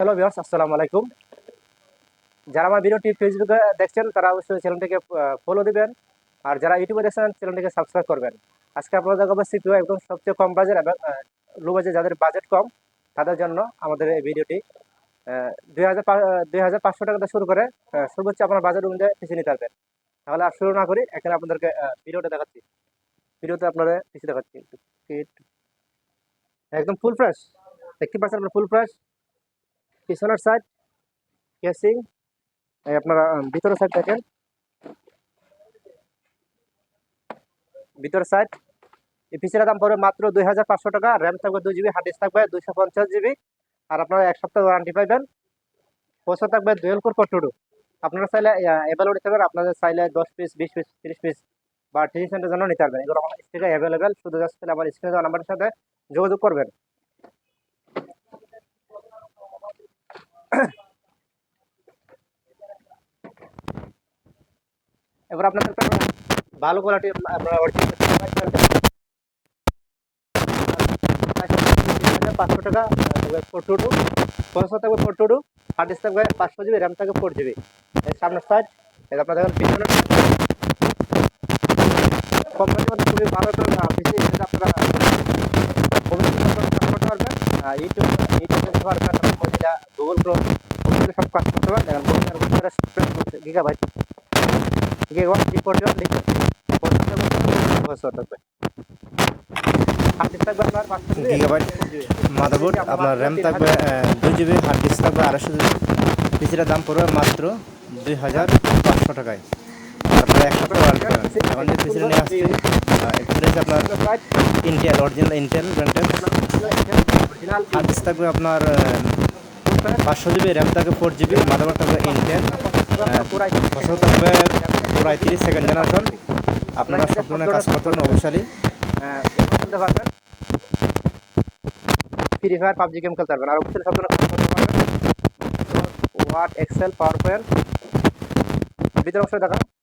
Hello viewers আসসালামু আলাইকুম। যারা আমার ভিডিওটি ফেসবুকে দেখছেন, তারা অবশ্যই চ্যানেলটিকে ফলো দিবেন। আর যারা ইউটিউবে দেখছেন, চ্যানেলটিকে সাবস্ক্রাইব করবেন। আজকে আপনারা দেখাবো সিপিও একদম সবচেয়ে কম বাজেট এবং লো বাজেট যাদের বাজেট কম, তাদের জন্য আমাদের এই ভিডিওটি দুই হাজার দুই হাজার পাঁচশো টাকা শুরু করে সর্বোচ্চ আপনার বাজেট অনুযায়ী পিছিয়ে নিতে পারবেন। তাহলে আর শুরু না করি, এখানে আপনাদেরকে ভিডিওটা দেখাচ্ছি। ভিডিওতে আপনারা পিছিয়ে দেখাচ্ছি। একদম ফুল ফ্রেশ দেখতে পাচ্ছেন আপনার ফুল ফ্রেশ পিছনের সাইড কেসিং আপনারা ভিতরের সাইড দেখেন। ভিতরের সাইড এই পিসের দাম পড়বে মাত্র দুই হাজার পাঁচশো টাকা। র্যাম থাকবে দুই জিবি হার্ড থাকবে দুইশো পঞ্চাশ জিবি আর আপনারা এক সপ্তাহ ওয়ারেন্টি পাইবেন। পয়সা থাকবে দুয়েল কোর টুডু আপনারা চাইলে অ্যাভেলেবল নিতে পারবেন আপনাদের চাইলে দশ পিস বিশ পিস তিরিশ পিস বা টিভি সেন্টার জন্য নিতে পারবেন। এগুলো আমার স্টিকে অ্যাভেলেবেল শুধু জাস্ট আমার স্ক্রিনে নাম্বারের সাথে যোগাযোগ করবেন। এবার আপনাদের ভালো কোয়ালিটি আপনারা পাঁচশো টাকা ফোর টু পনেরোশো থাকবে ফোর টু টু হার্ড থাকবে পাঁচশো জিবি র্যাম থাকবে ফোর জিবি সামনের সাইড এটা আপনার দেখেন পিছনে। কোম্পানি মধ্যে খুবই ভালো আপনারা ভবিষ্যতে কাজ করতে পারবেন ইউটিউব ইউটিউব দেখতে পারবেন মজিলা গুগল ক্রোম সব কাজ করতে দেখেন গিগাবাইট। গিগাবাইট লিখতে বছর থাকবে। মাদারবোর্ড আপনার র্যাম থাকবে দুই জিবি হার্ড ডিস্ক থাকবে আড়াইশো জিবি। পিসিটার দাম পড়বে মাত্র দুই হাজার পাঁচশো টাকায়। এক সপ্তাহ যে পিসিটা নিয়ে আসছি হচ্ছে আপনার ইন্টেল অরিজিনাল ইন্টেল ব্র্যান্ডের অরিজিনাল থাকবে আপনার পাঁচশো জিবি র্যাম থাকবে ফোর জিবি মাদারবোর্ড থাকবে ইন্টেল বছর থাকবে প্রায় তিরিশ সেকেন্ড জেনারেশন আপনারা সম্পূর্ণ কাজ করতে অবশ্যই ফ্রি ফায়ার পাবজি গেম খেলতে পারবেন আর অফিসিয়াল সব ধরনের করতে পারবেন ওয়ার্ড এক্সেল পাওয়ার পয়েন্ট ভিতরে অবশ্যই দেখা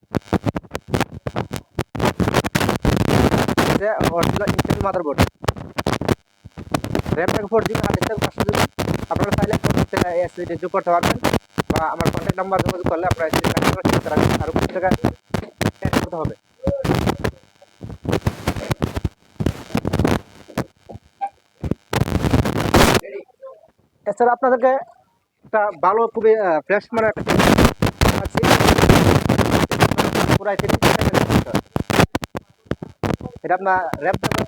র্যাম ফোর পাঁচশো আপনারা চাইলে যোগ করতে পারবেন। বা আমার কন্ট্যাক্ট নাম্বার যোগাযোগ করলে আপনারা করতে আর অ্যাড করতে হবে। এছাড়া আপনাদেরকে একটা ভালো খুবই ফ্রেশ মানে একটা পুরাই এটা আপনার র্যাম থাকবে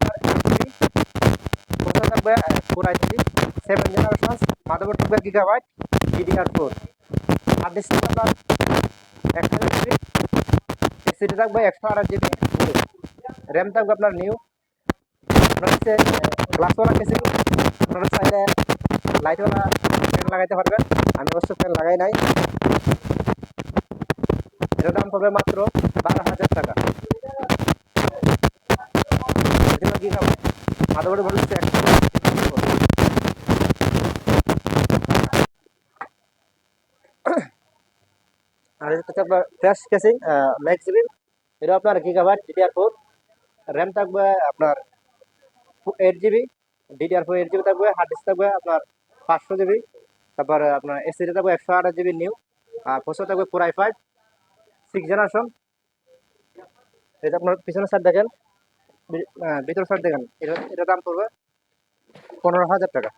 থাকবে পুরাই তিরিশ সেভেন জেনারেশন মাদারবোর্ড থাকবে gigabyte DDR four hard disk আপনার একশো জিবি এসিডি থাকবে একশো আঠাশ জিবি র্যাম থাকবে আপনার নিউ আপনার হচ্ছে গ্লাসওয়ালা কেসিং আপনারা চাইলে লাইটওয়ালা ফ্যান লাগাইতে পারবেন। আমি অবশ্য ফ্যান লাগাই নাই। এটার দাম পড়বে মাত্র বারো হাজার টাকা। Model হচ্ছে একশো আর এটা আপনার ফ্ল্যাশ কেসিং ম্যাক্স জিবি এটা আপনার গিগাবাইট ডিডিআর ফোর র্যাম থাকবে আপনার eight GB DDR four eight GB থাকবে হার্ড ডিস্ক থাকবে আপনার পাঁচশো জিবি তারপর আপনার এসিডি থাকবে একশো আঠাশ জিবি নিউ আর প্রসেসর থাকবে four i five six generation এটা আপনার পিছনের সাইড দেখেন। ভিতর সাইড দেখেন। এটা দাম পড়বে পনেরো হাজার টাকা।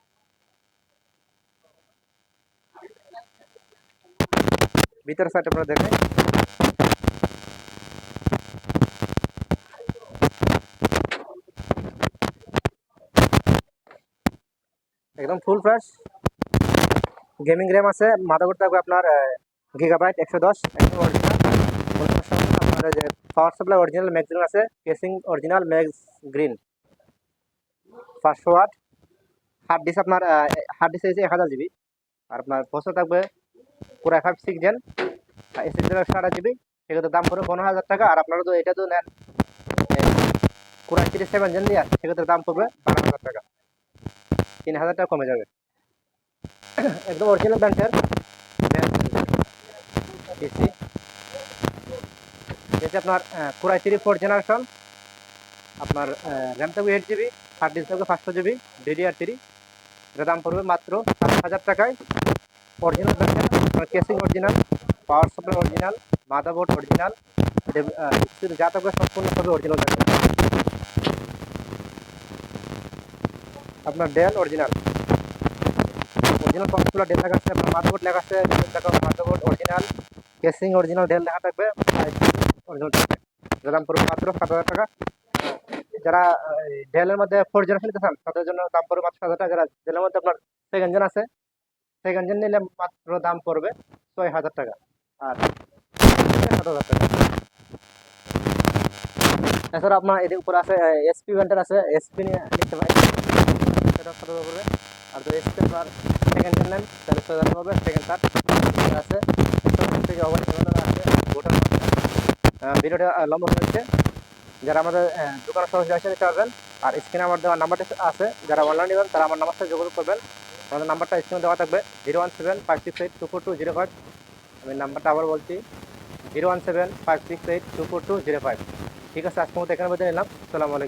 ভিতর সাইড আপনারা দেখেন। একদম ফুল ফ্রেশ গেমিং র্যাম আছে, মাদারবোর্ড থাকবে আপনার গিগাবাইট একশো দশ, একদম অরিজিনাল যে পাওয়ার সাপ্লাই অরিজিনাল ম্যাক্স আছে, কেসিং অরিজিনাল ম্যাক্স গ্রিন। পাঁচশো ওয়াট হার্ড ডিস্ক আপনার হার্ড ডিস্ক হচ্ছে এক হাজার জিবি আর আপনার বছর থাকবে পুরো ফাইভ সিক্স জেন এসএসডি একশো আঠাশ জিবি সেক্ষেত্রে দাম পড়বে পনেরো হাজার টাকা, আর আপনারা তো এটা তো নেন পুরো তিরিশ সেভেন জেন দিয়ে সেক্ষেত্রে দাম পড়বে বারো হাজার টাকা। তিন হাজার টাকা কমে যাবে। একদম অরিজিনাল ব্র্যান্ডের পিসি যেটা আপনার পুরাই থ্রি ফোর জেনারেশন, আপনার র্যাম থাকবে এইট জিবি হার্ড ডিস্ক থাকবে পাঁচশো জিবি ডিডিআর থ্রি এটার দাম পড়বে মাত্র সাত হাজার টাকায়। অরিজিনাল দেখছেন casing original power supply original motherboard original যা থাকবে সম্পূর্ণ সবই অরিজিনাল থাকবে আপনার Dell original original complete Dell লেখা আছে আপনার মাদারবোর্ড লেখা আছে দেখো motherboard original casing original Dell লেখা থাকবে অরিজিনাল যার পড়বে মাত্র সাত হাজার টাকা। যারা ডেলের মধ্যে ফোর জেনারেশন নিতে চান, তাদের জন্য দাম পড়বে মাত্র সাত হাজার টাকা। ডেলের মধ্যে আপনার সেকেন্ড জেন আছে সেকেন্ড জেন নিলে মাত্র দাম পড়বে ছয় হাজার টাকা। আর সাত হাজার টাকা। এছাড়া আপনার এদের উপরে আছে এসপি ব্যান্ডের আছে। এসপি নিয়ে নিতে পারেন। সেটা সাত হাজার পড়বে। আর যদি এসপি আপনার সেকেন্ড জেন নেন, তাহলে ছয় হাজার পড়বে। সেকেন্ড কার্ড আছে। থেকে অবশ্যই ভিডিওটা লম্বা হয়ে যাচ্ছে। যারা আমাদের দোকানে সরাসরি আসে নিতে পারবেন, আর স্ক্রিনে আমার দেওয়ার নাম্বারটা আছে, যারা অনলাইন নেবেন, তারা আমার নাম্বার যোগাযোগ করবেন। আমাদের নাম্বারটা স্ক্রিনে দেওয়া থাকবে zero one seven five six eight two four two zero five আমি নাম্বারটা আবার বলছি zero one seven five six eight two four two zero five ঠিক আছে আজকে মতো এখানে বেঁধে নিলাম। সালামালাইকুম